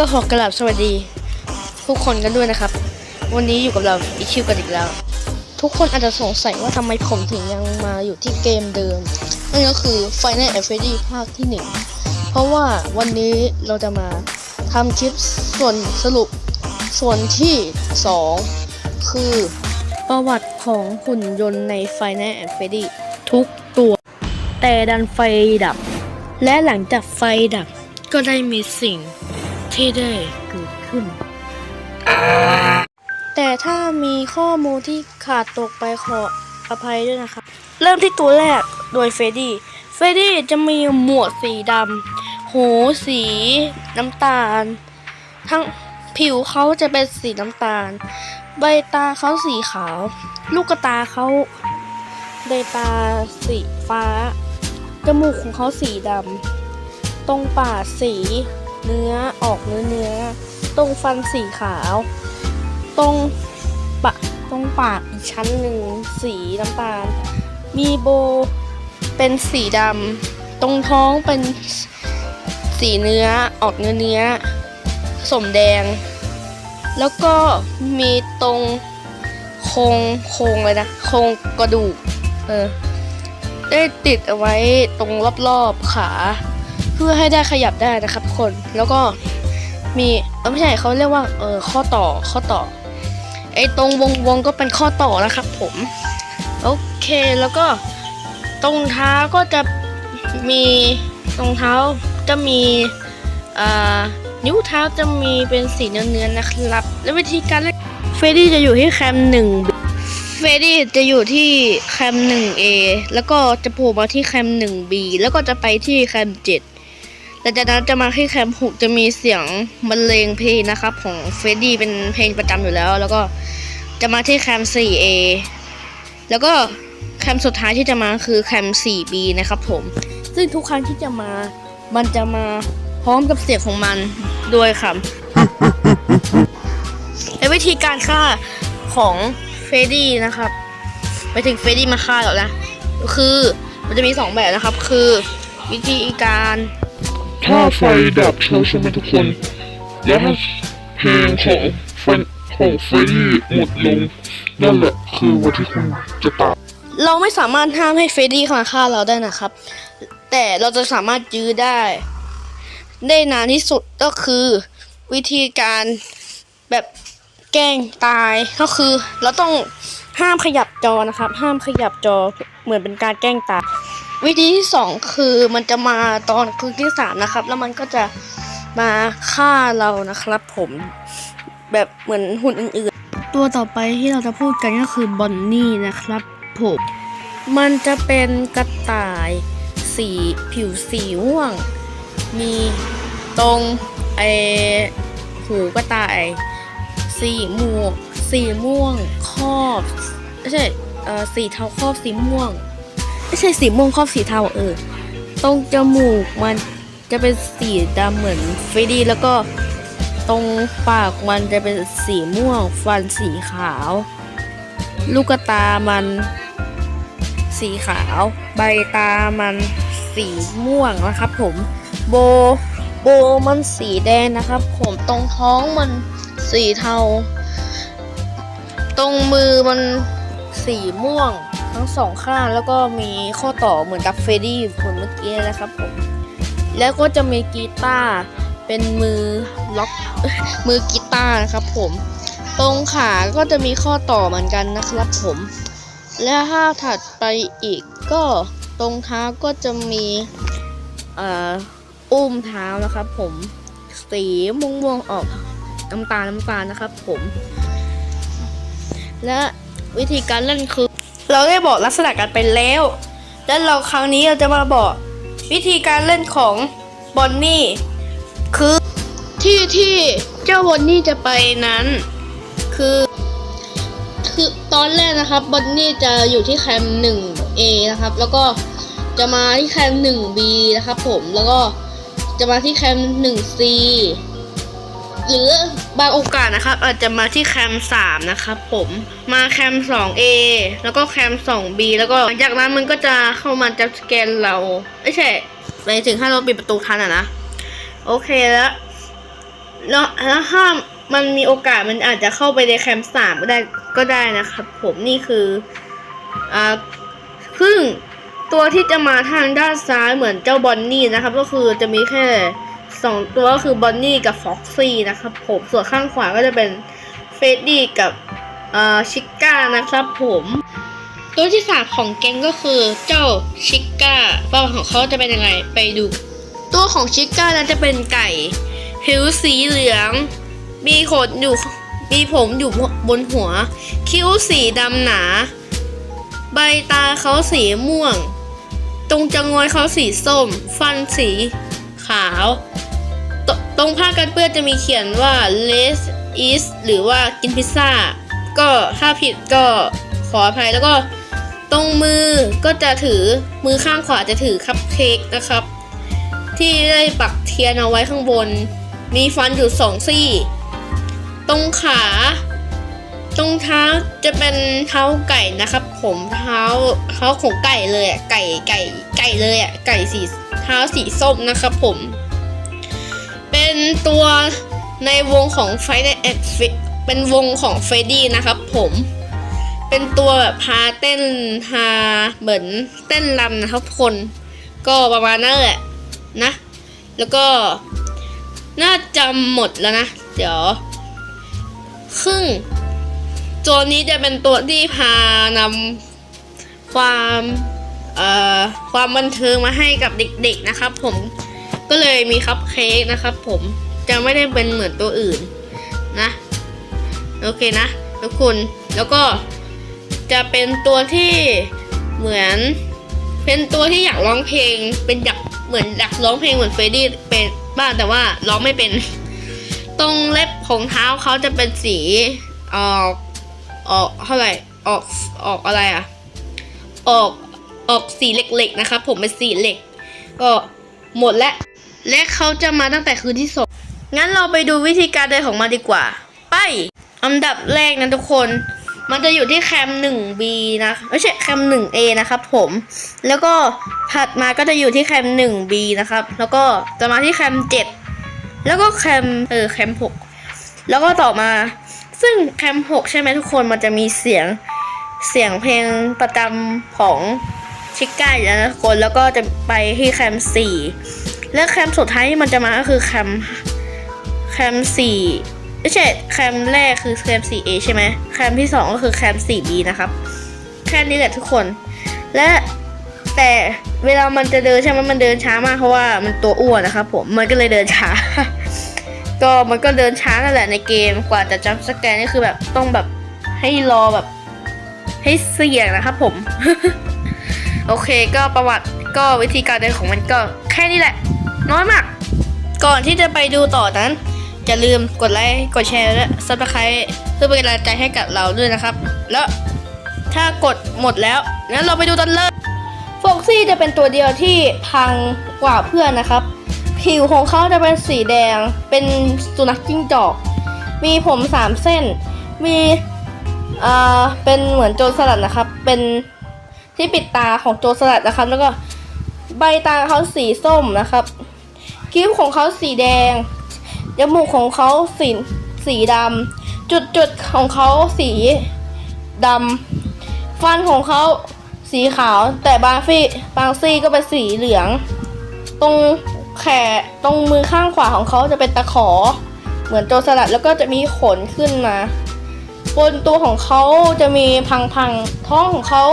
ก็ขอกราบสวัสดีทุกคนกันด้วยนะครับ วันนี้อยู่กับเราอีคิวกันอีกแล้ว ทุกคนอาจจะสงสัยว่าทำไมผมถึงยังมาอยู่ที่เกมเดิม นั่นก็คือ Final Fantasy ภาคที่ 1 เพราะว่าวันนี้เราจะมาทำคลิปส่วนสรุปส่วนที่ 2 คือประวัติของหุ่นยนต์ใน Final Fantasy ทุกตัว แต่ดันไฟดับ และหลังจากไฟดับก็ได้มีสิ่ง ที่ได้เกิดขึ้น แต่ถ้ามีข้อมูลที่ขาดตกไปขออภัยด้วยนะครับเริ่มที่ตัวแรกโดยเฟรดดี้ เฟรดดี้จะมีหมวกสีดำ หูสีน้ำตาล ทั้งผิวเขาจะเป็นสีน้ำตาล ใบตาเขาสีขาว ลูกตาเขาใบตาสีฟ้า จมูกของเขาสีดำ ตรงปากสี เนื้อออกเนื้อเนื้อตรงฟันสีขาว ตรงปะตรงปากอีกชั้นหนึ่งสีน้ำตาล มีโบเป็นสีดำตรงท้องเป็นสีเนื้อออกเนื้อเนื้อสมแดง แล้วก็มีตรงโครงโครงเลยนะโครงกระดูกเออได้ติดเอาไว้ตรงรอบๆขา เพื่อให้ได้ขยับได้นะครับคน แล้วก็มีเออไม่ใช่เขาเรียกว่าเออข้อต่อข้อต่อไอ้ตรงวงวงก็เป็นข้อต่อนะครับ ผมโอเคแล้วก็ตรงเท้าก็จะมีตรงเท้าจะมีอ่านิ้วเท้าจะมีเป็นสีเนื้อๆนะครับ และวิธีการเล่นเฟรดดี้จะอยู่ที่แคมหนึ่งเฟรดดี้จะอยู่ที่แคม 1A แล้วก็จะโผล่มาที่แคม 1B แล้วก็จะไปที่แคม7 แล้วจากนั้นจะมาที่แคม6จะมีเสียงบรรเลงเพลงนะครับ ของเฟดดี้เป็นเพลงประจำอยู่แล้ว แล้วก็จะมาที่แคม 4A แล้วก็แคมป์สุดท้ายที่จะมาคือแคม 4B นะครับผม ซึ่งทุกครั้งที่จะมา มันจะมาพร้อมกับเสียงของมันด้วยครับและวิธีการฆ่าของเฟดดี้นะครับไปถึงเฟดดี้มาฆ่าแล้วนะคือมันจะมีสองแบบนะครับ คือวิธีการ ถ้าไฟดับเชียวใช่ไหมทุกคน แล้วถ้เพลงของไฟของเฟรดดี้หมดลง นั่นแหละคือวันที่คุณจะตายเราไม่สามารถห้ามให้เฟรดดี้มาฆ่าเราได้นะครับ แต่เราจะสามารถยื้อได้ ได้นานที่สุดก็คือ วิธีการแบบแกล้งตายก็คือ เราต้องห้ามขยับจอนะครับ ห้ามขยับจอเหมือนเป็นการแกล้งตาย วิธีที่สองคือมันจะมาตอนคืนที่สามนะครับ แล้วมันก็จะมาฆ่าเรานะครับ ผมแบบเหมือนหุ่นอื่นๆ ตัวต่อไปที่เราจะพูดกันก็คือบอนนี่นะครับผมมันจะเป็นกระต่ายสีผิวสีม่วง มีตรงไอหูกระต่าย สีหมวก สีม่วงครอบไม่ใช่เอ่อสีเทาครอบสีม่วง ไม่ใช่สีม่วงครอบสีเทาเออ ตรงจมูกมันจะเป็นสีดำเหมือนเฟรดดี้แล้วก็ตรงปากมันจะเป็นสีม่วง ฟันสีขาว ลูกตามัน สีขาว ใบตามันสีม่วงนะครับผม โบ โบมันสีแดงนะครับ ผมตรงท้องมันสีเทา ตรงมือมันสีม่วง ทั้งสองข้างแล้วก็มีข้อต่อเหมือนกับเฟรดดี้คนเมื่อกี้นะครับผม แล้วก็จะมีกีตาร์เป็นมือล็อกมือกีตาร์นะครับผม ตรงขาก็จะมีข้อต่อเหมือนกันนะครับผม และถ้าถัดไปอีกก็ตรงเท้าก็จะมีอ่ออุ้มเท้านะครับ ผมสีม่วงม่วงๆออกน้ำตาลน้ำตาลนะครับ ผม และวิธีการเล่นคือ เราได้บอกลักษณะกันไปแล้ว และเราครั้งนี้เราจะมาบอกวิธีการเล่นของบอนนี่ คือที่ที่เจ้าบอนนี่จะไปนั้น คือ คือตอนแรกนะครับบอนนี่จะอยู่ที่แคม 1A นะครับ แล้วก็จะมาที่แคม 1B นะครับผมแล้วก็จะมาที่แคม 1C หนึ่ง C หรือบางโอกาสนะครับ อาจจะมาที่แคม3นะครับผมมาแคม 2A แล้วก็แคม 2B แล้วก็หลังจากนั้นมันก็จะเข้ามาจับสแกนเราไม่ใช่หมายถึงถ้าเราปิดประตูทันอะนะ โอเคแล้วแล้วแล้วถ้ามันมีโอกาสมันอาจจะเข้าไปในแคมป์สามก็ได้ก็ได้นะครับ ผมนี่คืออ่าพึ่งตัวที่จะมาทางด้านซ้ายเหมือนเจ้าบอนนี่นะครับ ก็คือจะมีแค่ สองตัวก็คือบอนนี่กับฟ็อกซี่นะครับผมส่วนข้างขวาก็จะเป็นเฟดดี้กับอ่าชิก้านะครับผมตัวที่สามของแก๊งก็คือเจ้าชิก้าประวัติของเขาจะเป็นยังไงไปดู ตัวของชิก้านั้นจะเป็นไก่ผิวสีเหลือง มีขนอยู่มีผมอยู่บนหัว คิ้วสีดำหนา ใบตาเขาสีม่วง ตรงจะงอยเขาสีส้ม ฟันสีขาว ตรงผ้ากันเปื้อนจะมีเขียนว่า less is หรือว่ากินพิซซ่า ก็ถ้าผิดก็ขออภัยแล้วก็ตรงมือก็จะถือมือข้างขวาจะถือคัพเค้กนะครับ ที่ได้ปักเทียนเอาไว้ข้างบน มีฟันอยู่สองซี่ ตรงขา ตรงเท้าจะเป็นเท้าไก่นะครับ ผมเท้าเท้าของไก่เลยอะไก่ไก่ไก่เลยอะไก่สีเท้าสีส้มนะครับผม เป็นตัวในวงของไฟในแอดฟิเป็นวงของเฟดดี้นะครับผมเป็นตัวแบบพาเต้นพาเหมือนเต้นรำนะครับคน ก็ประมาณนั้นแหละนะ แล้วก็น่าจำหมดแล้วนะ เดี๋ยว ครึ่งตัวนี้จะเป็นตัวที่พานำความ เอ่อ ความบันเทิงมาให้กับเด็กๆนะครับผม ก็เลยมีคัพเค้กนะครับผมจะไม่ได้เป็นเหมือนตัวอื่นนะโอเคนะทุกคนแล้วก็จะเป็นตัวที่เหมือน เป็นตัวที่อยากร้องเพลง เป็นอยากเหมือนอยากร้องเพลงเหมือนเฟรดดี้เป็นบ้างแต่ว่าร้องไม่เป็น ตรงเล็บของเท้าเขาจะเป็นสีออกออกเท่าไหร่ออกออกอะไรอะออกออกสีเหล็กๆนะครับผมเป็นสีเหล็ก ก็หมดแล้ว และเขาจะมาตั้งแต่คืนที่สองงั้นเราไปดูวิธีการเดินของมันดีกว่า ไป อันดับแรกนะทุกคน มันจะอยู่ที่แคม 1B นะไม่ใช่แคม 1A นะครับผม แล้วก็ถัดมาก็จะอยู่ที่แคม 1B นะครับ แล้วก็จะมาที่แคม 7 แล้วก็แคม เออแคม 6 แล้วก็ต่อมา ซึ่งแคม 6 ใช่ไหมทุกคน มันจะมีเสียง เสียงเพลงประจำของชิก้าอยู่แล้วนะทุกคน แล้วก็จะไปที่แคม 4 และแคมสุดท้ายที่มันจะมาก็คือแคมแคม4ไม่ใช่แคมแรกคือแคม 4A ใช่ไหมแคมที่ 2 ก็คือแคม 4B นะครับแค่นี้แหละทุกคน และแต่เวลามันจะเดินใช่ไหมมันเดินช้ามากเพราะว่ามันตัวอ้วนนะครับผมมันก็เลยเดินช้า ก็มันก็เดินช้านั่นแหละในเกมกว่าจะจัมสแกนนี่คือแบบต้องแบบให้รอแบบ ให้เสี่ยงนะครับผม โอเคก็ประวัติก็วิธีการเดินของมันก็แค่นี้แหละ น้อยมาก ก่อนที่จะไปดูต่อนั้น อย่าลืมกดไลค์กดแชร์และซับสไครต์เพื่อเป็นกำลังใจให้กับเราด้วยนะครับ แล้วถ้ากดหมดแล้วงั้นเราไปดูกันเลยฟ็อกซี่จะเป็นตัวเดียวที่พังกว่าเพื่อนนะครับ ผิวของเขาจะเป็นสีแดงเป็นสุนัขจิ้งจอก มีผมสามเส้น มีอ่าเป็นเหมือนโจรสลัดนะครับ เป็นที่ปิดตาของโจรสลัดนะครับ แล้วก็ใบตาเขาสีส้มนะครับ คิ้วของเขาสีแดงจมูกของเขาสีสีดำจุดจุดของเขาสีดำฟันของเขาสีขาว แต่บางฟี่บางซี่ก็เป็นสีเหลือง ตรงแขนตรงมือข้างขวาของเขาจะเป็นตะขอ เหมือนโจรสลัดแล้วก็จะมีขนขึ้นมาบนตัวของเขาจะมีพังๆ ท้องของเขา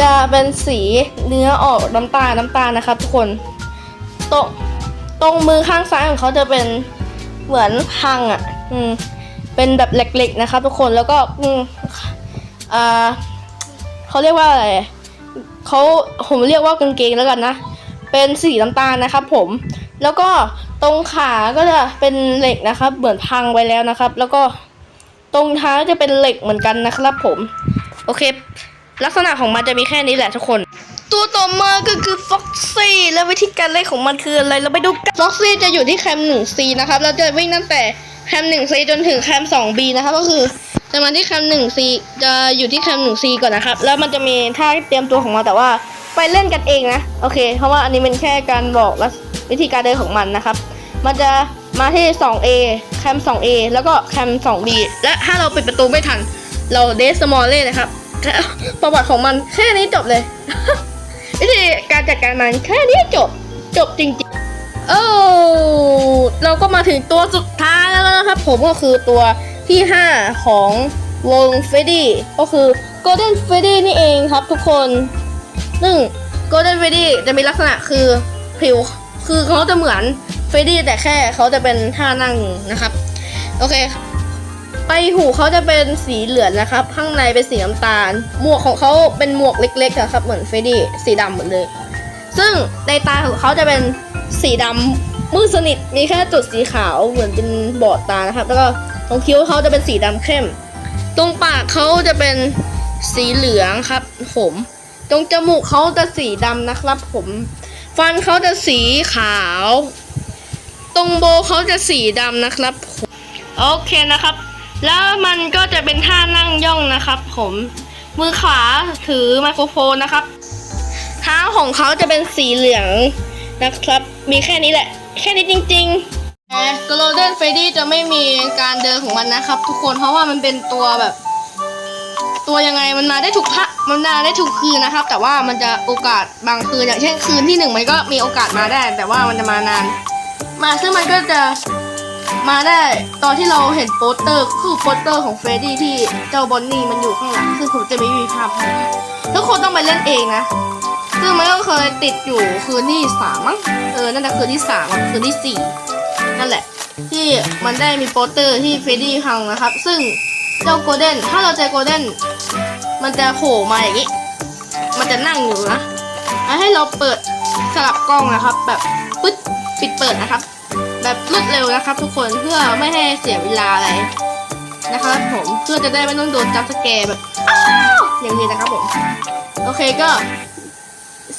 จะเป็นสีเนื้อออกน้ำตาลน้ำตาลนะครับทุกคนตรง ตรงมือข้างซ้ายของเขาจะเป็นเหมือนพังอะ อืม เป็นแบบเหล็กๆนะครับทุกคน แล้วก็ อืมอ่าเขาเรียกว่าอะไรเขาผมเรียกว่ากางเกงแล้วกันนะ เป็นสีน้ำตาลนะครับผม แล้วก็ตรงขาก็จะเป็นเหล็กนะครับ เหมือนพังไปแล้วนะครับ แล้วก็ตรงเท้าจะเป็นเหล็กเหมือนกันนะครับผม โอเค ลักษณะของมันจะมีแค่นี้แหละทุกคน ตัวต่อมาก็คือ Foxy และวิธีการเล่นของมันคืออะไร เราไปดูกัน Foxy จะอยู่ที่แคม 1C นะครับ เราจะวิ่งตั้งแต่แคม 1C จนถึงแคม 2B นะครับก็คือจะมาที่แคม 1C จะอยู่ที่แคม 1C ก่อนนะครับ แล้วมันจะมีท่าเตรียมตัวของมันแต่ว่าไปเล่นกันเองนะ โอเค เพราะว่าอันนี้เป็นแค่การบอกและวิธีการเดินของมันนะครับ มันจะมาที่ 2A แคม 2A แล้วก็แคม 2B และถ้าเราปิดประตูไม่ทัน เราเดสมอลเล่นะครับ ประวัติของมันแค่นี้จบเลย วิธีการจัดการมันแค่นี้จบ จบจริงๆ โอ้เราก็มาถึงตัวสุดท้ายแล้วนะครับ ผมก็คือตัวที่ 5 ของวงเฟดดี้ก็คือ Golden f r e d d y นี่เองครับทุกคนซึ่ง Golden f r e d d y จะมีลักษณะคือผิว คือเขาจะเหมือนเฟดดี้แต่แค่เขาจะเป็นท่านั่งนะครับ โอเค ไปหูเขาจะเป็นสีเหลืองนะครับ ข้างในเป็นสีน้ำตาล หมวกของเขาเป็นหมวกเล็กๆอะครับ เหมือนเฟรดดี้สีดำเหมือนเลย ซึ่งในตาของเขาจะเป็นสีดำมืดสนิทมีแค่จุดสีขาวเหมือนเป็นบอดตานะครับ แล้วก็ตรงคิ้วเขาจะเป็นสีดำเข้ม ตรงปากเขาจะเป็นสีเหลืองครับ ผม ตรงจมูกเขาจะสีดำนะครับ ผม ฟันเขาจะสีขาว ตรงโบเขาจะสีดำนะครับ โอเคนะครับ แล้วมันก็จะเป็นท่านั่งย่องนะครับ ผม มือขวาถือไมโครโฟนนะครับเท้าของเขาจะเป็นสีเหลืองนะครับ มีแค่นี้แหละ แค่นี้จริงๆแต่ Golden Freddy จะไม่มีการเดินของมันนะครับ ทุกคนเพราะว่ามันเป็นตัวแบบ ตัวยังไงมันมาได้ทุกพะมันมาได้ทุกคืนนะครับ แต่ว่ามันจะโอกาสบางคืนอย่างเช่นคืนที่หนึ่งมันก็มีโอกาสมาได้ แต่ว่ามันจะมานาน มาซึ่งมันก็จะ มาได้ตอนที่เราเห็นโปสเตอร์คือโปสเตอร์ของเฟรดดี้ที่เจ้าบอนนี่มันอยู่ข้างหลังซึ่งผมจะไม่มีภาพให้ทุกคนต้องไปเล่นเองนะซึ่งมันก็เคยติดอยู่คืนที่สามมั้งเออนั่นแหละคืนที่สามคืนที่สี่นั่นแหละ ที่มันได้มีโปสเตอร์ที่เฟรดดี้พังนะครับ ซึ่งเจ้าโกลเด้นถ้าเราเจอโกลเด้นมันจะโผล่มาอย่างนี้ มันจะนั่งอยู่นะให้เราเปิดสลับกล้องนะครับ แบบปึ๊ดปิดเปิดนะครับ แบบรวดเร็วนะครับ ทุกคนเพื่อไม่ให้เสียเวลาอะไรนะครับผมเพื่อจะได้ไม่ต้องโดนจับสแกร์แบบออย่างนี้นะครับผมโอเคก็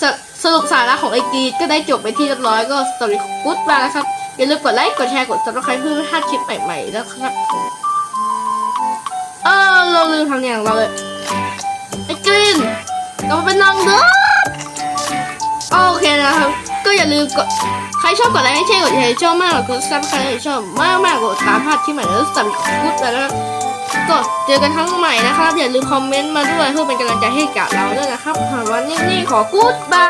สสรุปสาระของไอกีก็ได้จบไปที่เรียบร้อยก็สตอรี่กู๊ดมาแล้วครับ อย่าลืมกดไลค์กดแชร์กดซับสไครป์เพื่อไม่พลาดคลิปใหม่ๆแล้วครับผมเออเราลืมทำอย่างเราเลยไอกรีนเราเป็นนางเด้อโอเคนะครับ ก็อย่าลืมกด ชอบกดไลค์ให้เช่กดแชร์ชอบมากกดซับใครชอบมากมากกดตามพลาพที่ใหม่แล้วสับกู๊ดแล้วก็เจอกันครั้งใหม่นะครับ อย่าลืมคอมเมนต์มาด้วยเพื่อเป็นกำลังใจให้กับเราด้วยนะครับวันนี้ขอกู๊ดบาย